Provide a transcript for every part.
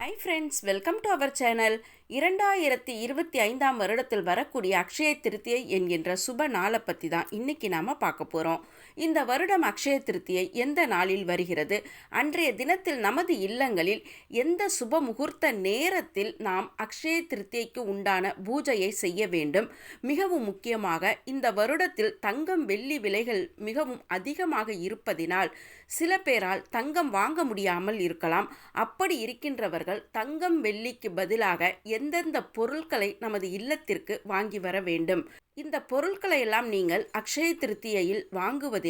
Hi friends welcome to our channel இரண்டாயிரத்தி இருபத்தி ஐந்தாம் வருடத்தில் வரக்கூடிய அக்ஷய திருத்தியை என்கின்ற சுப நாளை பற்றி தான் இன்றைக்கி நாம் பார்க்க போகிறோம் இந்த வருடம் அக்ஷய திருத்தியை எந்த நாளில் வருகிறது? அன்றைய தினத்தில் நமது இல்லங்களில் எந்த சுப முகூர்த்த நேரத்தில் நாம் அக்ஷய திருத்தியைக்கு உண்டான பூஜையை செய்ய வேண்டும்? மிகவும் முக்கியமாக இந்த வருடத்தில் தங்கம் வெள்ளி விலைகள் மிகவும் அதிகமாக இருப்பதினால் சில பேரால் தங்கம் வாங்க முடியாமல் இருக்கலாம். அப்படி இருக்கின்றவர்கள் தங்கம் வெள்ளிக்கு பதிலாக எந்தெந்த பொருட்களை நமது இல்லத்திற்கு வாங்கி வர வேண்டும்? இந்த பொருட்களை எல்லாம் நீங்கள் அக்ஷய திருத்தியையில்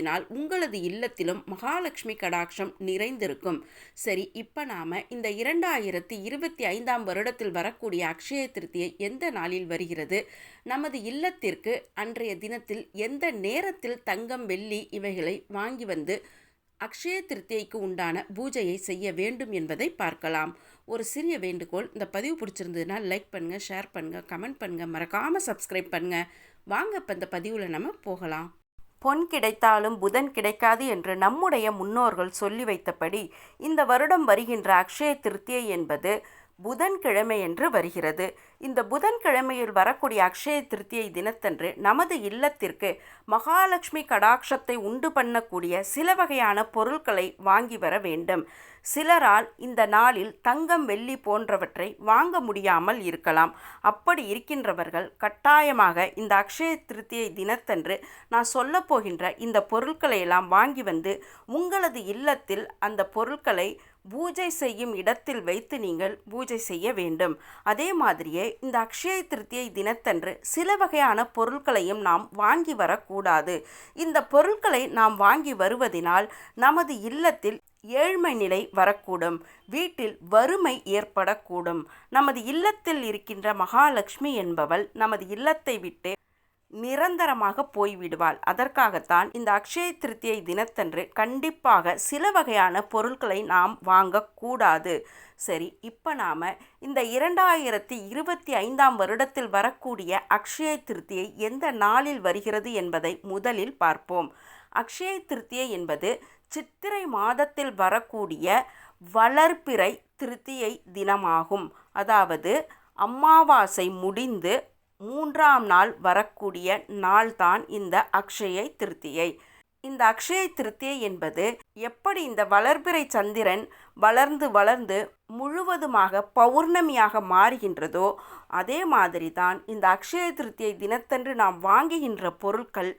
வாங்குவதினால் உங்களது இல்லத்திலும் மகாலட்சுமி கடாட்சம் நிறைந்திருக்கும். சரி இப்போ நாம் இந்த இரண்டாயிரத்தி இருபத்தி ஐந்தாம் வருடத்தில் வரக்கூடிய அக்ஷய திருத்தியை எந்த நாளில் வருகிறது? நமது இல்லத்திற்கு அன்றைய தினத்தில் எந்த நேரத்தில் தங்கம் வெள்ளி இவைகளை வாங்கி வந்து அக்ஷய திருத்தியைக்கு உண்டான பூஜையை செய்ய வேண்டும் என்பதை பார்க்கலாம். ஒரு சிறிய வேண்டுகோள் இந்த பதிவு பிடிச்சிருந்ததுன்னா லைக் பண்ணுங்கள் ஷேர் பண்ணுங்கள் கமெண்ட் பண்ணுங்கள் மறக்காமல் சப்ஸ்கிரைப் பண்ணுங்கள் வாங்க இப்போ இந்த பதிவில் நம்ம போகலாம். பொன் கிடைத்தாலும் புதன் கிடைக்காது என்று நம்முடைய முன்னோர்கள் சொல்லி வைத்தபடி இந்த வருடம் வருகின்ற அக்ஷய திருத்தியை என்பது புதன்கிழமை என்று வருகிறது. இந்த புதன்கிழமையில் வரக்கூடிய அக்ஷய திருத்தியை தினத்தன்று நமது இல்லத்திற்கு மகாலட்சுமி கடாட்சத்தை உண்டு பண்ணக்கூடிய சில வகையான பொருட்களை வாங்கி வர வேண்டும். சிலரால் இந்த நாளில் தங்கம் வெள்ளி போன்றவற்றை வாங்க முடியாமல் இருக்கலாம். அப்படி இருக்கின்றவர்கள் கட்டாயமாக இந்த அக்ஷய திருத்தியை தினத்தன்று நான் சொல்ல போகின்ற இந்த பொருட்களை எல்லாம் வாங்கி வந்து உங்களது இல்லத்தில் அந்த பொருட்களை பூஜை செய்யும் இடத்தில் வைத்து நீங்கள் பூஜை செய்ய வேண்டும். அதே மாதிரியே இந்த அக்ஷய திருத்தியை தினத்தன்று சில வகையான பொருட்களையும் நாம் வாங்கி வரக்கூடாது. இந்த பொருட்களை நாம் வாங்கி வருவதினால் நமது இல்லத்தில் ஏழ்மை நிலை வரக்கூடும். வீட்டில் வறுமை ஏற்படக்கூடும். நமது இல்லத்தில் இருக்கின்ற மகாலட்சுமி என்பவள் நமது இல்லத்தை விட்டு நிரந்தரமாக போய்விடுவாள். அதற்காகத்தான் இந்த அக்ஷய திருத்தியை தினத்தன்று கண்டிப்பாக சில வகையான பொருட்களை நாம் வாங்கக்கூடாது. சரி இப்போ நாம் இந்த இரண்டாயிரத்தி இருபத்தி ஐந்தாம் வருடத்தில் வரக்கூடிய அக்ஷய திருத்தியை எந்த நாளில் வருகிறது என்பதை முதலில் பார்ப்போம். அக்ஷய திருத்தியை என்பது சித்திரை மாதத்தில் வரக்கூடிய வளர்ப்பிறை திருத்தியை தினமாகும். அதாவது அமாவாசை முடிந்து மூன்றாம் நாள் வரக்கூடிய நாள்தான் இந்த அக்ஷய திருத்தியை. இந்த அக்ஷய திருத்தியை என்பது எப்படி இந்த வளர்பிறை சந்திரன் வளர்ந்து வளர்ந்து முழுவதுமாக பௌர்ணமியாக மாறுகின்றதோ அதே மாதிரி தான் இந்த அக்ஷய திருத்தியை தினத்தன்று நாம் வாங்குகின்ற பொருட்கள்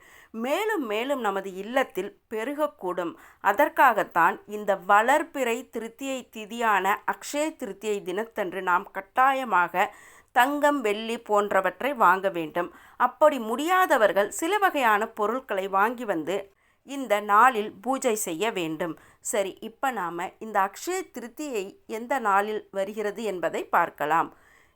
மேலும் மேலும் நமது இல்லத்தில் பெருகக்கூடும். அதற்காகத்தான் இந்த வளர்பிறை திருத்தியை திதியான அக்ஷய திருத்தியை தினத்தன்று நாம் கட்டாயமாக தங்கம் வெள்ளி போன்றவற்றை வாங்க வேண்டும். அப்படி முடியாதவர்கள் சில வகையான பொருட்களை வாங்கி வந்து இந்த நாளில் பூஜை செய்ய வேண்டும். சரி இப்போ நாம் இந்த அக்ஷய திருத்தியை எந்த நாளில் வருகிறது என்பதை பார்க்கலாம்.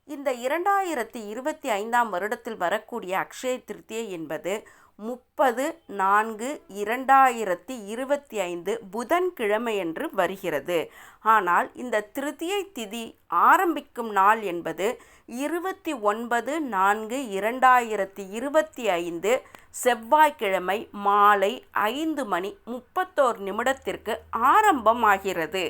இந்த இரண்டாயிரத்தி இருபத்தி ஐந்தாம் வருடத்தில் வரக்கூடிய அக்ஷய திருத்தியை என்பது முப்பது நான்கு இரண்டாயிரத்தி இருபத்தி ஐந்து புதன்கிழமையன்று வருகிறது. ஆனால் இந்த திருத்தியை திதி ஆரம்பிக்கும் நாள் என்பது இருபத்தி ஒன்பது நான்கு இரண்டாயிரத்தி இருபத்தி ஐந்து செவ்வாய்க்கிழமை மாலை ஐந்து மணி முப்பத்தோரு நிமிடத்திற்கு ஆரம்பமாகிறது.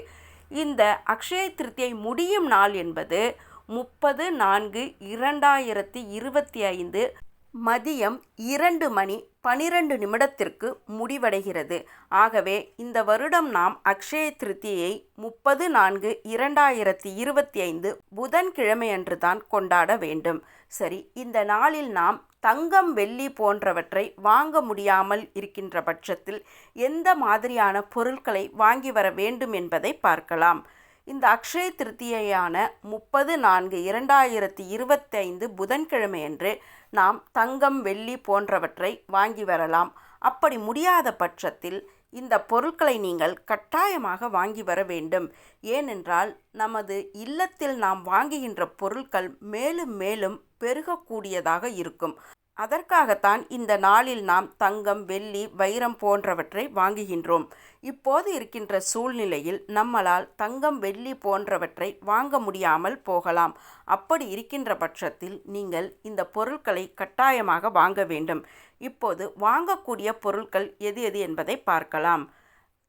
இந்த அக்ஷய திருத்தியை முடியும் நாள் என்பது முப்பது நான்கு இரண்டாயிரத்தி இருபத்தி ஐந்து மதியம் இரண்டு மணி பனிரெண்டு நிமிடத்திற்கு முடிவடைகிறது. ஆகவே இந்த வருடம் நாம் அக்ஷய திருத்தியை முப்பது நான்கு இரண்டாயிரத்தி இருபத்தி ஐந்து புதன்கிழமையன்று தான் கொண்டாட வேண்டும். சரி இந்த நாளில் நாம் தங்கம் வெள்ளி போன்றவற்றை வாங்க முடியாமல் இருக்கின்ற பட்சத்தில் எந்த மாதிரியான பொருட்களை வாங்கி வர வேண்டும் என்பதை பார்க்கலாம். இந்த அக்ஷய திருத்தியையான முப்பது நான்கு இரண்டாயிரத்தி இருபத்தைந்து புதன்கிழமையன்று நாம் தங்கம் வெள்ளி போன்றவற்றை வாங்கி வரலாம். அப்படி முடியாத பட்சத்தில் இந்த பொருட்களை நீங்கள் கட்டாயமாக வாங்கி வர வேண்டும். ஏனென்றால் நமது இல்லத்தில் நாம் வாங்குகின்ற பொருட்கள் மேலும் மேலும் பெருகக்கூடியதாக இருக்கும். அதற்காகத்தான் இந்த நாளில் நாம் தங்கம் வெள்ளி வைரம் போன்றவற்றை வாங்குகின்றோம். இப்போது இருக்கின்ற சூழ்நிலையில் நம்மளால் தங்கம் வெள்ளி போன்றவற்றை வாங்க முடியாமல் போகலாம். அப்படி இருக்கின்ற பட்சத்தில் நீங்கள் இந்த பொருட்களை கட்டாயமாக வாங்க வேண்டும். இப்போது வாங்கக்கூடிய பொருட்கள் எது எது என்பதை பார்க்கலாம்.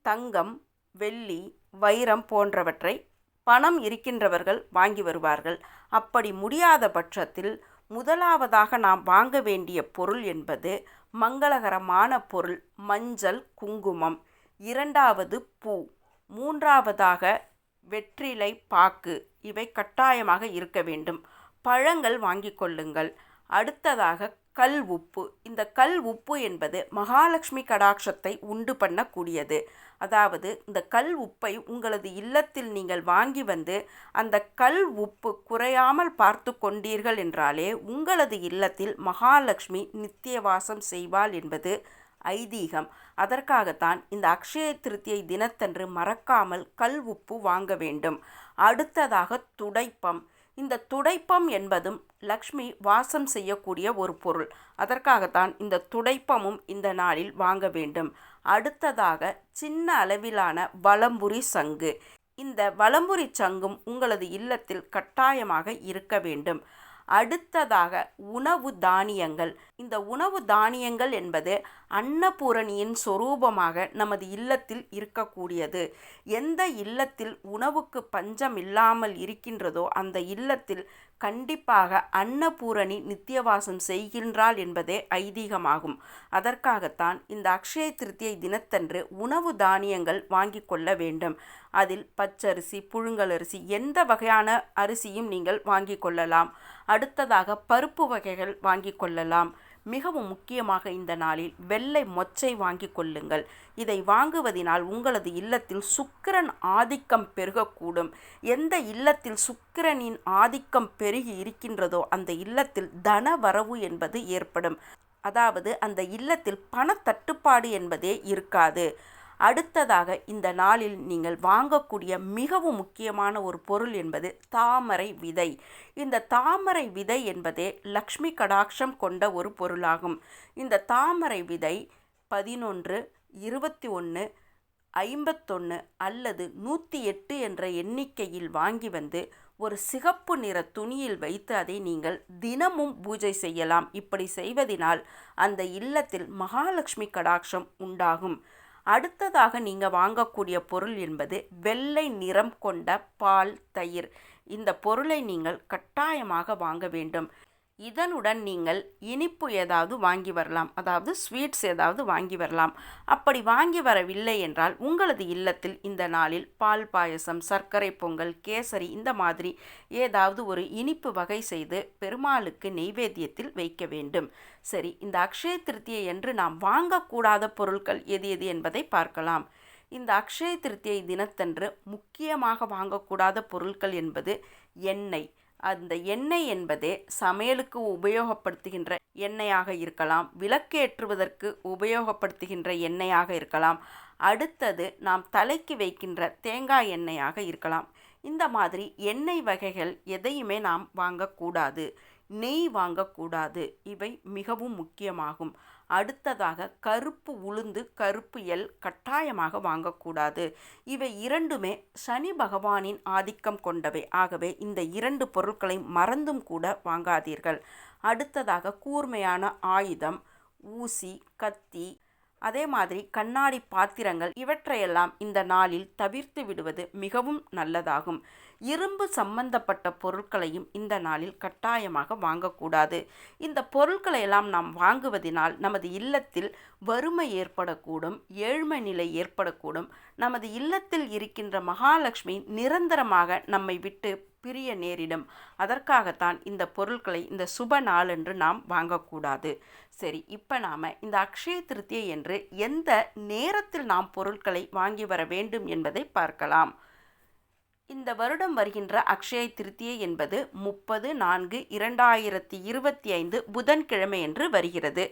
தங்கம் வெள்ளி வைரம் போன்றவற்றை பணம் இருக்கின்றவர்கள் வாங்கி வருவார்கள். அப்படி முடியாத பட்சத்தில் முதலாவதாக நாம் வாங்க வேண்டிய பொருள் என்பது மங்களகரமான பொருள் மஞ்சள் குங்குமம். இரண்டாவது பூ. மூன்றாவதாக வெற்றிலை பாக்கு. இவை கட்டாயமாக இருக்க வேண்டும். பழங்கள் வாங்கிக் கொள்ளுங்கள். அடுத்ததாக கல் உப்பு. இந்த கல் உப்பு என்பது மகாலட்சுமி கடாட்சத்தை உண்டு பண்ணக்கூடியது. அதாவது இந்த கல் உப்பை உங்களது இல்லத்தில் நீங்கள் வாங்கி வந்து அந்த கல் உப்பு குறையாமல் பார்த்து கொண்டீர்கள் என்றாலே உங்களது இல்லத்தில் மகாலட்சுமி நித்தியவாசம் செய்வாள் என்பது ஐதீகம். அதற்காகத்தான் இந்த அக்ஷய திருத்தியை தினத்தன்று மறக்காமல் கல் உப்பு வாங்க வேண்டும். அடுத்ததாக துடைப்பம். இந்த துடைப்பம் என்பதும் லக்ஷ்மி வாசம் செய்யக்கூடிய ஒரு பொருள். அதற்காகத்தான் இந்த துடைப்பமும் இந்த நாளில் வாங்க வேண்டும். அடுத்ததாக சின்ன அளவிலான வலம்புரி சங்கு. இந்த வலம்புரி சங்கும் உங்களது இல்லத்தில் கட்டாயமாக இருக்க வேண்டும். அடுத்ததாக உணவு தானியங்கள். இந்த உணவு தானியங்கள் என்பது அன்னபூரணியின் சொரூபமாக நமது இல்லத்தில் இருக்கக்கூடியது. எந்த இல்லத்தில் உணவுக்கு பஞ்சம் இல்லாமல் இருக்கின்றதோ அந்த இல்லத்தில் கண்டிப்பாக அன்னபூரணி நித்தியவாசம் செய்கின்றாள் என்பதே ஐதீகமாகும். அதற்காகத்தான் இந்த அக்ஷய திருத்தியை தினத்தன்று உணவு தானியங்கள் வாங்கி கொள்ள வேண்டும். அதில் பச்சரிசி புழுங்கலரிசி எந்த வகையான அரிசியும் நீங்கள் வாங்கி கொள்ளலாம். அடுத்ததாக பருப்பு வகைகள் வாங்கி கொள்ளலாம். மிகவும் முக்கியமாக இந்த நாளில் வெள்ளை மொச்சை வாங்கி கொள்ளுங்கள். இதை வாங்குவதினால் உங்களது இல்லத்தில் சுக்கிரன் ஆதிக்கம் பெருகக்கூடும். எந்த இல்லத்தில் சுக்கிரனின் ஆதிக்கம் பெருகி இருக்கின்றதோ அந்த இல்லத்தில் தன வரவு என்பது ஏற்படும். அதாவது அந்த இல்லத்தில் பணத்தட்டுப்பாடு என்பதே இருக்காது. அடுத்ததாக இந்த நாளில் நீங்கள் வாங்கக்கூடிய மிகவும் முக்கியமான ஒரு பொருள் என்பது தாமரை விதை. இந்த தாமரை விதை என்பதே லக்ஷ்மி கடாட்சம் கொண்ட ஒரு பொருளாகும். இந்த தாமரை விதை பதினொன்று இருபத்தி ஒன்று ஐம்பத்தொன்று அல்லது நூற்றி எட்டு என்ற எண்ணிக்கையில் வாங்கி வந்து ஒரு சிகப்பு நிற துணியில் வைத்து அதை நீங்கள் தினமும் பூஜை செய்யலாம். இப்படி செய்வதினால் அந்த இல்லத்தில் மகாலட்சுமி கடாட்சம் உண்டாகும். அடுத்ததாக நீங்கள் வாங்கக்கூடிய பொருள் என்பது வெள்ளை நிறம் கொண்ட பால் தயிர். இந்த பொருளை நீங்கள் கட்டாயமாக வாங்க வேண்டும். இதனுடன் நீங்கள் இனிப்பு ஏதாவது வாங்கி வரலாம். அதாவது ஸ்வீட்ஸ் ஏதாவது வாங்கி வரலாம். அப்படி வாங்கி வரவில்லை என்றால் உங்களது இல்லத்தில் இந்த நாளில் பால் பாயசம் சர்க்கரை பொங்கல் கேசரி இந்த மாதிரி ஏதாவது ஒரு இனிப்பு வகை செய்து பெருமாளுக்கு நெய்வேத்தியத்தில் வைக்க வேண்டும். சரி இந்த அக்ஷய திருத்தியை என்று நாம் வாங்கக்கூடாத பொருட்கள் எது எது என்பதை பார்க்கலாம். இந்த அக்ஷய திருத்தியை தினத்தன்று முக்கியமாக வாங்கக்கூடாத பொருட்கள் என்பது எண்ணெய். அந்த எண்ணெய் என்பதே சமையலுக்கு உபயோகப்படுத்துகின்ற எண்ணெயாக இருக்கலாம் விளக்கேற்றுவதற்கு உபயோகப்படுத்துகின்ற எண்ணெயாக இருக்கலாம். அடுத்தது நாம் தலைக்கு வைக்கின்ற தேங்காய் எண்ணெயாக இருக்கலாம். இந்த மாதிரி எண்ணெய் வகைகள் எதையுமே நாம் வாங்கக்கூடாது. நெய் வாங்கக்கூடாது. இவை மிகவும் முக்கியமாகும். அடுத்ததாக கருப்பு உளுந்து கருப்பு எல் கட்டாயமாக வாங்கக்கூடாது. இவை இரண்டுமே சனி பகவானின் ஆதிக்கம் கொண்டவை. ஆகவே இந்த இரண்டு பொருட்களை மறந்தும் கூட வாங்காதீர்கள். அடுத்ததாக கூர்மையான ஆயுதம் ஊசி கத்தி அதே மாதிரி கண்ணாடி பாத்திரங்கள் இவற்றையெல்லாம் இந்த நாளில் தவிர்த்து விடுவது மிகவும் நல்லதாகும். இரும்பு சம்பந்தப்பட்ட பொருட்களையும் இந்த நாளில் கட்டாயமாக வாங்கக்கூடாது. இந்த பொருட்களை எல்லாம் நாம் வாங்குவதினால் நமது இல்லத்தில் வறுமை ஏற்படக்கூடும் ஏழ்மை நிலை ஏற்படக்கூடும். நமது இல்லத்தில் இருக்கின்ற மகாலட்சுமி நிரந்தரமாக நம்மை விட்டு பிரிய நேரிடும். அதற்காகத்தான் இந்த பொருட்களை இந்த சுப நாளென்று நாம் வாங்கக்கூடாது. சரி இப்போ நாம் இந்த அக்ஷய திருத்தியை என்று எந்த நேரத்தில் நாம் பொருட்களை வாங்கி வர வேண்டும் என்பதை பார்க்கலாம். இந்த வருடம் வருகின்ற அக்ஷய திருத்தியை என்பது முப்பது நான்கு இரண்டாயிரத்தி இருபத்தி ஐந்து புதன்கிழமை என்று வருகிறது.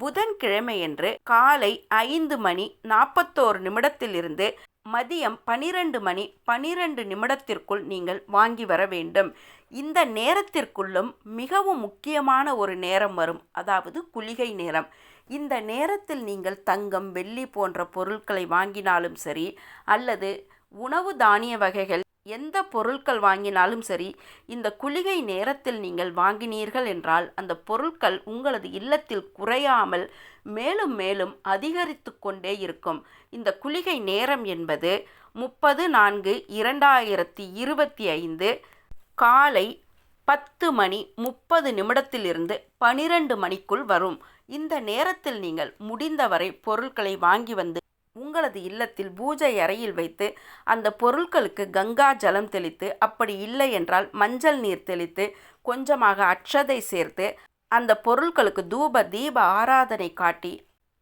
புதன்கிழமையன்று காலை ஐந்து மணி நாற்பத்தோரு நிமிடத்திலிருந்து மதியம் பனிரெண்டு மணி பனிரெண்டு நிமிடத்திற்குள் நீங்கள் வாங்கி வர வேண்டும். இந்த நேரத்திற்குள்ளும் மிகவும் முக்கியமான ஒரு நேரம் வரும். அதாவது குளிகை நேரம். இந்த நேரத்தில் நீங்கள் தங்கம் வெள்ளி போன்ற பொருட்களை வாங்கினாலும் சரி அல்லது உணவு தானிய வகைகள் எந்த பொருட்கள் வாங்கினாலும் சரி இந்த குளிகை நேரத்தில் நீங்கள் வாங்கினீர்கள் என்றால் அந்த பொருட்கள் உங்களது இல்லத்தில் குறையாமல் மேலும் மேலும் அதிகரித்து கொண்டே இருக்கும். இந்த குளிகை நேரம் என்பது முப்பது நான்கு இரண்டாயிரத்தி இருபத்தி ஐந்து காலை பத்து மணி முப்பது நிமிடத்திலிருந்து பனிரெண்டு மணிக்குள் வரும். இந்த நேரத்தில் நீங்கள் முடிந்தவரை பொருட்களை வாங்கி வந்து உங்களது இல்லத்தில் பூஜை அறையில் வைத்து அந்த பொருட்களுக்கு கங்கா ஜலம் தெளித்து அப்படி இல்லை என்றால் மஞ்சள் நீர் தெளித்து கொஞ்சமாக அட்சதை சேர்த்து அந்த பொருட்களுக்கு தூப தீப ஆராதனை காட்டி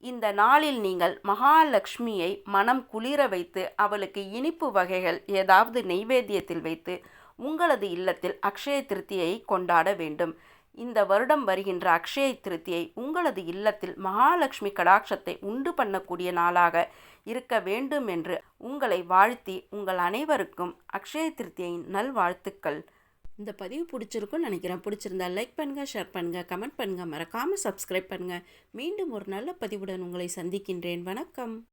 இந்த நாளில் நீங்கள் மகாலட்சுமியை மனம் குளிர வைத்து அவளுக்கு இனிப்பு வகைகள் ஏதாவது நெய்வேத்தியத்தில் வைத்து உங்களது இல்லத்தில் அக்ஷய திருத்தியை கொண்டாட வேண்டும். இந்த வருடம் வருகின்ற அக்ஷய திருத்தியை உங்களது இல்லத்தில் மகாலட்சுமி கடாட்சத்தை உண்டு பண்ணக்கூடிய நாளாக இருக்க வேண்டும் என்று உங்களை வாழ்த்தி உங்கள் அனைவருக்கும் அக்ஷய திருத்தியின் நல்வாழ்த்துக்கள். இந்த பதிவு பிடிச்சிருக்குன்னு நினைக்கிறேன். பிடிச்சிருந்தா லைக் பண்ணுங்கள் ஷேர் பண்ணுங்கள் கமெண்ட் பண்ணுங்கள் மறக்காமல் சப்ஸ்கிரைப் பண்ணுங்கள் மீண்டும் ஒரு நல்ல பதிவுடன் உங்களை சந்திக்கின்றேன். வணக்கம்.